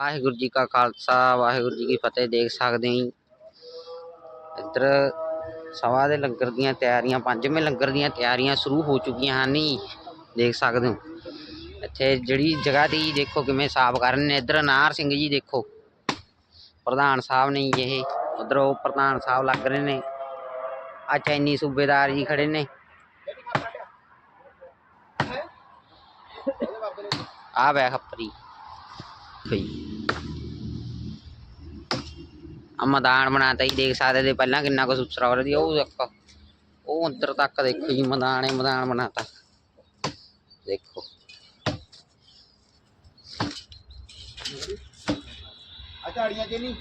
ਵਾਹਿਗੁਰੂ ਜੀ ਕਾ ਖਾਲਸਾ, ਵਾਹਿਗੁਰੂ ਜੀ ਕੀ ਫਤਿਹ, ਦੇਖ ਸਕਦੇ ਹੋ ਜੀ। ਇੱਧਰ ਸਵਾ ਦੇ ਲੰਗਰ ਦੀਆਂ ਤਿਆਰੀਆਂ, ਪੰਜਵੇਂ ਲੰਗਰ ਦੀਆਂ ਤਿਆਰੀਆਂ ਸ਼ੁਰੂ ਹੋ ਚੁੱਕੀਆਂ ਹਨ ਜੀ। ਦੇਖ ਸਕਦੇ ਹੋ ਇੱਥੇ ਜਿਹੜੀ ਜਗ੍ਹਾ ਦੀ ਦੇਖੋ ਕਿਵੇਂ ਸਾਫ਼ ਕਰਨ ਨੇ। ਇੱਧਰ ਨਾਰ ਸਿੰਘ ਜੀ ਦੇਖੋ। ਪ੍ਰਧਾਨ ਸਾਹਿਬ ਨੇ ਇਹ। ਉਧਰ ਉਹ ਪ੍ਰਧਾਨ ਸਾਹਿਬ ਲੱਗ ਰਹੇ ਨੇ। ਆ ਚੈਨੀ ਸੂਬੇਦਾਰ ਜੀ ਖੜੇ ਨੇ। ਆ ਬੈ ਖੱਪਰੀ ਭਈ ਆ ਮੈਦਾਨ ਬਣਾਤਾ ਜੀ, ਦੇਖ ਸਕਦੇ ਤੇ ਪਹਿਲਾਂ ਕਿੰਨਾ ਕੁ ਸੁਸਰਾ ਹੋ ਉਹ ਦੇਖੋ ਉਹ ਅੰਦਰ ਤੱਕ ਦੇਖੋ ਜੀ, ਮੈਦਾਨ ਹੀ ਮੈਦਾਨ ਬਣਾਤਾ ਦੇਖੋ। ਆ ਝਾੜੀਆਂ ਚ ਨਹੀਂ।